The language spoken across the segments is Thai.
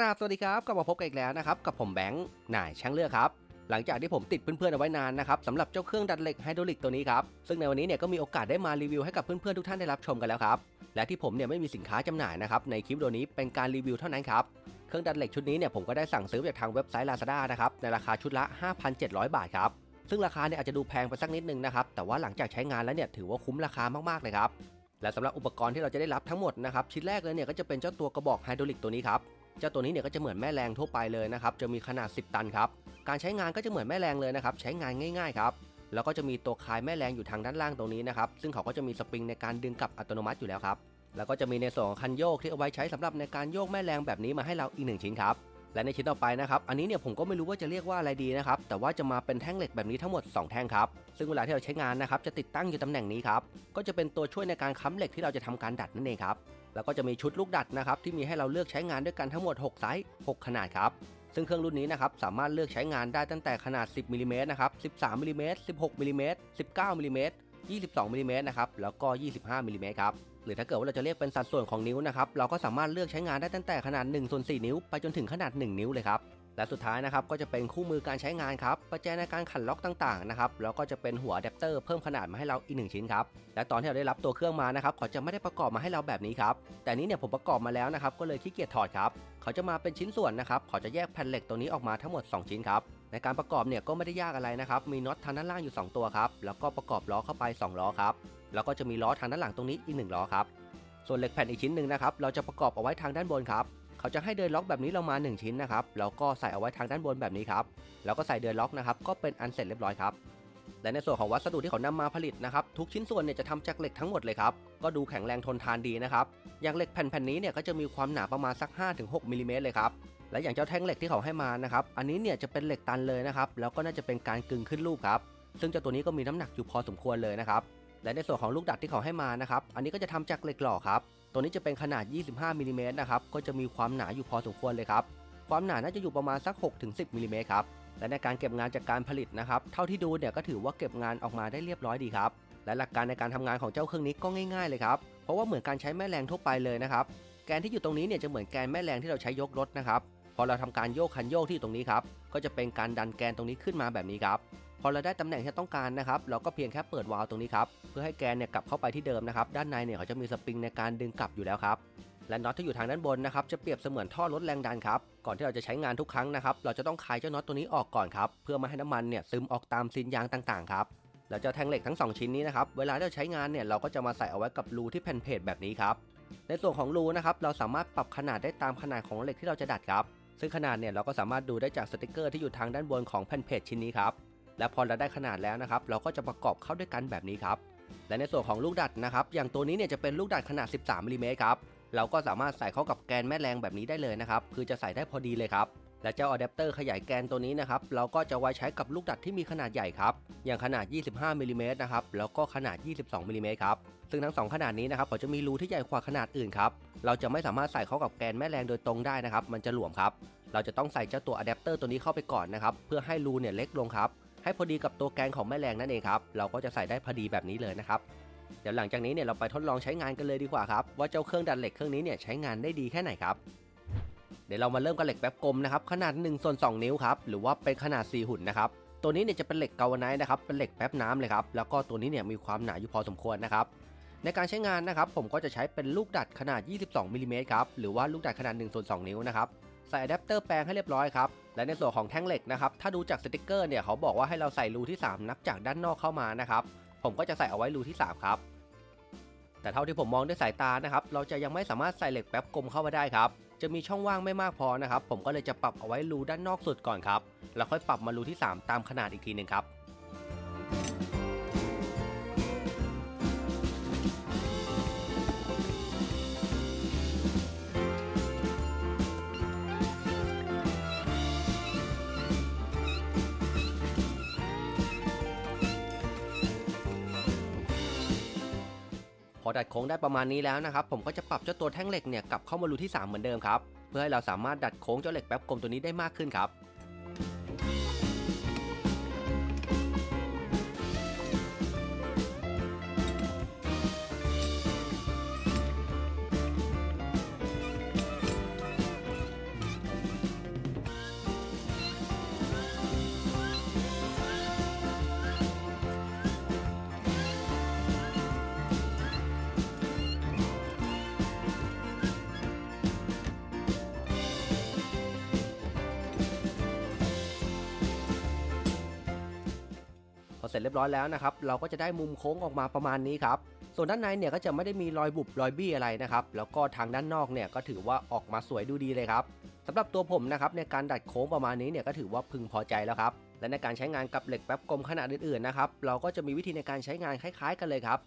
ราบสวัสดีครับกลับมาพบกันอีกแล้วนะครับกับผมแบงค์นายช่างเลือกครับ หลังจากที่ผมติดเพื่อนๆเอาไว้นานนะครับสำหรับเจ้าเครื่องดัดเหล็กไฮดรอลิกตัวนี้ครับซึ่งในวันนี้เนี่ยก็มีโอกาสได้มารีวิวให้กับเพื่อนๆทุกท่านได้รับชมกันแล้วครับและที่ผมเนี่ยไม่มีสินค้าจำหน่ายนะครับในคลิปตัวนี้เป็นการรีวิวเท่านั้นครับเครื่องดัดเหล็กชุดนี้เนี่ยผมก็ได้สั่งซื้อจากทางเว็บไซต์ Lazada นะครับในราคาชุดละ 5,700 บาทครับซึ่งราคาเนี่ยอาจจะดูแพงไปสักนิดนึงนะครับแต่ว่าหลังจากใช้งานแล้วเนี่ยถือว่าคุ้มราคามากๆเลยครับและสำหรับอุปกรณ์ที่เราจะได้รับทั้งหมดนะครับชิ้นแรกเลยเนี่ยก็จะเป็นเจ้าตัวกระบอกไฮดรอลิกตัวนี้ครับ เจ้าตัวนี้เนี่ยก็จะเหมือนแม่แรงทั่วไปเลยนะครับ จะมีขนาด 10 ตันครับ การใช้งานก็จะเหมือนแม่แรงเลยนะครับ ใช้งานง่ายๆครับ แล้วก็จะมีตัวคายแม่แรงอยู่ทางด้านล่างตรงนี้นะครับ ซึ่งเขาก็จะมีสปริงในการดึงกลับอัตโนมัติอยู่แล้วครับ แล้วก็จะมีในส่วนของคันโยกที่เอาไว้ใช้สำหรับในการโยกแม่แรงแบบนี้มาให้เราอีกหนึ่งชิ้นครับ และในชิ้นต่อไปนะครับ อันนี้เนี่ยผมก็ไม่รู้ว่าจะเรียกว่าอะไรดีนะครับ แต่ว่าจะมาเป็นแท่งเหล็กแบบนี้ทั้งหมด 2 แท่งครับ ซึ่งเวลาที่เราใช้งานนะครับ จะติดตั้งอยู่ตำแหน่งนี้ครับ ก็จะเป็นตัวช่วยในการค้ำเหล็กที่เราจะทำการดัดนั่นเองครับ แล้วก็จะมีชุดลูกดัดนะครับที่มีให้เราเลือกใช้งานด้วยกันทั้งหมด 6 ไซส์ 6 ขนาดครับ ซึ่งเครื่องรุ่นนี้นะครับสามารถเลือกใช้งานได้ตั้งแต่ขนาด 10มิลิเมตรนะครับ 13มิลิเมตร16มิลิเมตร19มิลิเมตร 22มิลิเมตรนะครับ แล้วก็ 25มิลิเมตรครับ หรือถ้าเกิดว่าเราจะเรียกเป็นสัดส่วนของนิ้วนะครับ เราก็สามารถเลือกใช้งานได้ตั้งแต่ขนาด1ส่วน4นิ้ว ไปจนถึงขนาด 1 นิ้วเลยครับ และสุดท้ายนะครับ ก็จะเป็นคู่มือการใช้งานครับ ประแจในการขันล็อกต่างๆนะครับ แล้วก็จะเป็นหัวอะแดปเตอร์เพิ่มขนาดมาให้เราอีกหนึ่งชิ้นครับ และตอนที่เราได้รับตัวเครื่องมานะครับเขาจะไม่ได้ประกอบมาให้เราแบบนี้ครับ แต่นี้เนี่ยผมประกอบมาแล้วนะครับ ก็เลยขี้เกียจถอดครับ เขาจะมาเป็นชิ้นส่วนนะครับ เขาจะแยกแผ่นเหล็กตัวนี้ออกมาทั้งหมด 2 ชิ้นครับ ในการประกอบเนี่ยก็ไม่ได้ยากอะไรนะครับ มีน็อตทางด้านล่างอยู่ 2 ตัวครับ แล้วก็ประกอบล้อเข้าไป 2 ล้อครับ แล้วก็จะมีล้อทางด้านหลังตรงนี้อีก 1 ล้อครับ ส่วนเหล็กแผ่นอีกชิ้นหนึ่งนะครับ เราจะประกอบเอาไว้ทางด้านบนครับ เขาจะให้เดินล็อกแบบนี้ลงมา 1 ชิ้นนะครับ แล้วก็ใส่เอาไว้ทางด้านบนแบบนี้ครับ แล้วก็ใส่เดินล็อกนะครับ ก็เป็นอันเสร็จเรียบร้อยครับและในส่วนของวัสดุที่เขานำมาผลิตนะครับ ทุกชิ้นส่วนเนี่ยจะทำจากเหล็กทั้งหมดเลยครับ ก็ดูแข็งแรงทนทานดีนะครับ อย่างเหล็กแผ่นๆนี้เนี่ยก็จะมีความหนาประมาณสัก 5-6มิลลิเมตรเลยครับ และอย่างเจ้าแท่งเหล็กที่เขาให้มานะครับ อันนี้เนี่ยจะเป็นเหล็กตันเลยนะครับ แล้วก็น่าจะเป็นการกึ่งขึ้นรูปครับ ซึ่งเจ้าตัวนี้ก็มีน้ำหนักอยู่พอสมควรเลยนะครับ และในส่วนของลูกดัดที่เขาให้มานะครับ อันนี้ก็จะทำจากเหล็กหล่อครับ ตัวนี้จะเป็นขนาด 25มิลลิเมตรนะครับ ก็จะมีความหนาอยู่พอสมควรเลยครับ ความหนาน่าจะอยู่ประมาณสัก 6-10มิลลิเมตรครับ และในการเก็บงานจากการผลิตนะครับ เท่าที่ดูเนี่ยก็ถือว่าเก็บงานออกมาได้เรียบร้อยดีครับ และหลักการในการทำงานของเจ้าเครื่องนี้ก็ง่ายๆเลยครับ เพราะว่าเหมือนการใช้แม่แรงทั่วไปเลยนะครับ แกนที่อยู่ตรงนี้เนี่ยจะเหมือนแกนแม่แรงที่เราใช้ยกรถนะครับ พอเราทำการโยกคันโยกที่ตรงนี้ครับ ก็จะเป็นการดันแกนตรงนี้ขึ้นมาแบบนี้ครับ พอเราได้ตำแหน่งที่ต้องการนะครับ เราก็เพียงแค่เปิดวาล์วตรงนี้ครับ เพื่อให้แกนเนี่ยกลับเข้าไปที่เดิมนะครับ ด้านในเนี่ยเขาจะมีสปริงในการดึงกลับอยู่แล้วครับ และน็อตที่อยู่ทางด้านบนนะครับ จะเปรียบเสมือนท่อลดแรงดันครับ ก่อนที่เราจะใช้งานทุกครั้งนะครับ เราจะต้องคลายเจ้าน็อตตัวนี้ออกก่อนครับ เพื่อไม่ให้น้ำมันเนี่ยซึมออกตามซีนยางต่างๆครับแล้วเจ้าแท่งเหล็กทั้ง 2 ชิ้นนี้นะครับ เวลาที่เราใช้งานเนี่ยเราก็จะมาใส่เอาไว้กับรูที่แผ่นเพจแบบนี้ครับ ในส่วนของรูนะครับเราสามารถปรับขนาดได้ตามขนาดของเหล็กที่เราจะดัดครับ ซึ่งขนาดเนี่ยเราก็สามารถดูได้จากสติกเกอร์ที่อยู่ทางด้านบนของแผ่นเพจชิ้นนี้ครับ และพอเราได้ขนาดแล้วนะครับ เราก็จะประกอบเข้าด้วยกันแบบนี้ครับ และในส่วนของลูกดัดนะครับ อย่างตัวนี้เนี่ยจะเป็นลูกดัดขนาด 13มิลลิเมตรครับ เราก็สามารถใส่เข้ากับแกนแม่แรงแบบนี้ได้เลยนะครับ คือจะใส่ได้พอดีเลยครับ และเจ้าอะแดปเตอร์ขยายแกนตัวนี้นะครับเราก็จะไว้ใช้กับลูกดัดที่มีขนาดใหญ่ครับอย่างขนาด 25มิลลิเมตรนะครับแล้วก็ขนาด 22มิลลิเมตรครับซึ่งทั้ง 2 ขนาดนี้นะครับเขาจะมีรูที่ใหญ่กว่าขนาดอื่นครับเราจะไม่สามารถใส่เข้ากับแกนแม่แรงโดยตรงได้นะครับมันจะหลวมครับเราจะต้องใส่เจ้าตัวอะแดปเตอร์ตัวนี้เข้าไปก่อนนะครับเพื่อให้รูเนี่ยเล็กลงครับให้พอดีกับตัวแกนของแม่แรงนั่นเองครับเราก็จะใส่ได้พอดีแบบนี้เลยนะครับเดี๋ยวหลังจากนี้เนี่ยเราไปทดลองใช้งานกันเลยดีกว่าครับว่าเจ้าเครื่องดัดเหล็กเครื่องนี้เนี่ยใช้งานได้ดีแค่ไหนครับ เดี๋ยวเรามาเริ่มกันเหล็กแป๊บกลมนะครับขนาด1ส่วน2นิ้วครับหรือว่าเป็นขนาด 4 หุ่นนะครับตัวนี้เนี่ยจะเป็นเหล็กกาวไนท์นะครับเป็นเหล็กแป๊บน้ำเลยครับแล้วก็ตัวนี้เนี่ยมีความหนาอยู่พอสมควรนะครับในการใช้งานนะครับผมก็จะใช้เป็นลูกดัดขนาด 22มิลลิเมตรครับหรือว่าลูกดัดขนาด1ส่วน2นิ้วนะครับใส่อะแดปเตอร์แปลงให้เรียบร้อยครับและในส่วนของแท่งเหล็กนะครับถ้าดูจากสติกเกอร์เนี่ยเขาบอกว่าให้เราใส่รูที่ 3 นับจากด้านนอกเข้ามานะครับผมก็จะใส่เอาไว้รูที่ 3 ครับแต่เท่าที่ผมมองด้วยสายตานะครับเราจะยังไม่สามารถใส่เหล็กแป๊บกลมเข้ามาได้ครับ จะมีช่องว่างไม่มากพอนะครับ ผมก็เลยจะปรับเอาไว้รูด้านนอกสุดก่อนครับ แล้วค่อยปรับมารูที่ 3 ตามขนาดอีกทีหนึ่งครับ อดัดโค้งได้ประมาณนี้แล้วนะครับผมก็จะปรับเจ้าตัวแท่งเหล็กเนี่ยกลับเข้ามารูที่ 3 เหมือนเดิมครับเพื่อให้เราสามารถดัดโค้งเจ้าเหล็กแป๊บกลมตัวนี้ได้มากขึ้นครับ ร็จเรียบร้อยแล้วนะครับเราก็จะได้มุมโค้งออกมาประมาณนี้ครับส่วนด้านในเนี่ยก็จะไม่ได้มีรอยบุบรอยบี้อะไรนะครับแล้วก็ทางด้านนอกเนี่ยก็ถือว่าออกมาสวยดูดีเลยครับสำหรับตัวผมนะครับในการดัดโค้งประมาณนี้เนี่ยก็ถือว่าพึงพอใจแล้วครับและในการใช้งานกับเหล็กแป๊บกลมขนาดอื่นๆนะครับเราก็จะมีวิธีในการใช้งานคล้าย ๆ กันเลยครับ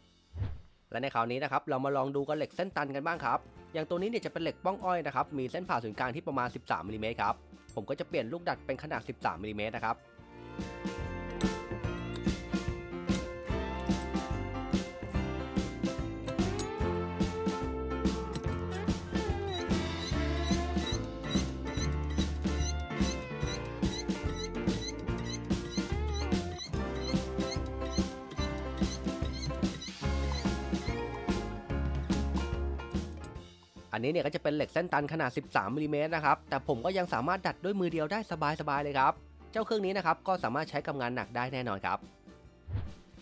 และในคราวนี้นะครับเรามาลองดูกับเหล็กเส้นตันกันบ้างครับอย่างตัวนี้เนี่ยจะเป็นเหล็กป้องอ้อยนะครับมีเส้นผ่าศูนย์กลางที่ประมาณ 13มิลลิเมตรครับผมก็จะเปลี่ยนลูกดัดเป็นขนาด 13มิลลิเมตรนะครับ อันนี้เนี่ยก็จะเป็นเหล็กเส้นตันขนาด 13มิลลิเมตรนะครับ แต่ผมก็ยังสามารถดัดด้วยมือเดียวได้สบายๆเลยครับ เจ้าเครื่องนี้นะครับก็สามารถใช้กับงานหนักได้แน่นอนครับ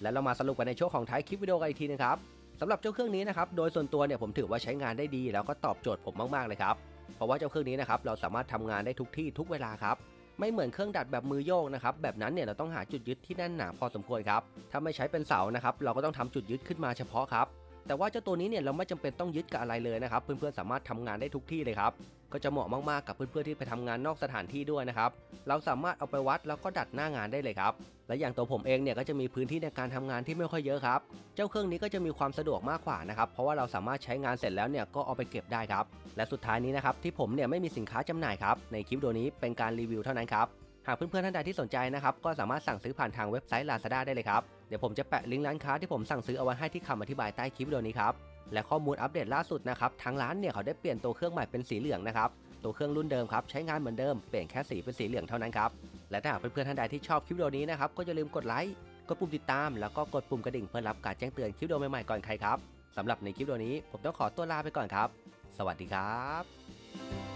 และเรามาสรุปกันในช่วงของท้ายคลิปวิดีโอกันอีกทีนะครับสำหรับเจ้าเครื่องนี้นะครับโดยส่วนตัวเนี่ยผมถือว่าใช้งานได้ดี แล้วก็ตอบโจทย์ผมมากๆเลยครับ เพราะว่าเจ้าเครื่องนี้นะครับเราสามารถทำงานได้ทุกที่ทุกเวลาครับไม่เหมือนเครื่องดัดแบบมือโยกนะครับแบบนั้นเนี่ยเราต้องหาจุดยึดที่แน่นหนาพอสมควรครับถ้าไม่ใช้เป็นเสานะครับเราก็ต้องทำจุดยึดขึ้นมาเฉพาะครับ แต่ว่าเจ้าตัวนี้เนี่ยเราไม่จำเป็นต้องยึดกับอะไรเลยนะครับ เพื่อนๆสามารถทำงานได้ทุกที่เลยครับ ก็จะเหมาะมากๆกับเพื่อนๆที่ไปทำงานนอกสถานที่ด้วยนะครับ เราสามารถเอาไปวัดแล้วก็ดัดหน้างานได้เลยครับ และอย่างตัวผมเองเนี่ยก็จะมีพื้นที่ในการทำงานที่ไม่ค่อยเยอะครับ เจ้าเครื่องนี้ก็จะมีความสะดวกมากกว่านะครับ เพราะว่าเราสามารถใช้งานเสร็จแล้วเนี่ยก็เอาไปเก็บได้ครับ และสุดท้ายนี้นะครับที่ผมเนี่ยไม่มีสินค้าจำหน่ายครับ ในคลิปวิดีโอนี้เป็นการรีวิวเท่านั้นครับ หากเพื่อนๆท่านใดที่สนใจนะครับก็สามารถสั่งซื้อผ่านทางเว็บไซต์ Lazada ได้เลยครับ เดี๋ยวผมจะแปะลิงก์ร้านค้าที่ผมสั่งซื้อเอาไว้ให้ที่คำอธิบายใต้คลิปวิดีโอนี้ครับ และข้อมูลอัปเดตล่าสุดนะครับทางร้านเนี่ยเขาได้เปลี่ยนตัวเครื่องใหม่เป็นสีเหลืองนะครับตัวเครื่องรุ่นเดิมครับใช้งานเหมือนเดิมเปลี่ยนแค่สีเป็นสีเหลืองเท่านั้นครับและถ้าหากเพื่อนๆท่านใดที่ชอบคลิปวิดีโอนี้นะครับก็อย่าลืมกดไลค์กดปุ่มติดตามแล้วก็กดปุ่มกระดิ่งเพื่อรับการแจ้งเตือนคลิปวิดีโอใหม่ๆก่อนใครครับสำหรับในคลิปวิดีโอนี้ผมต้องขอตัวลาไปก่อนครับ สวัสดีครับ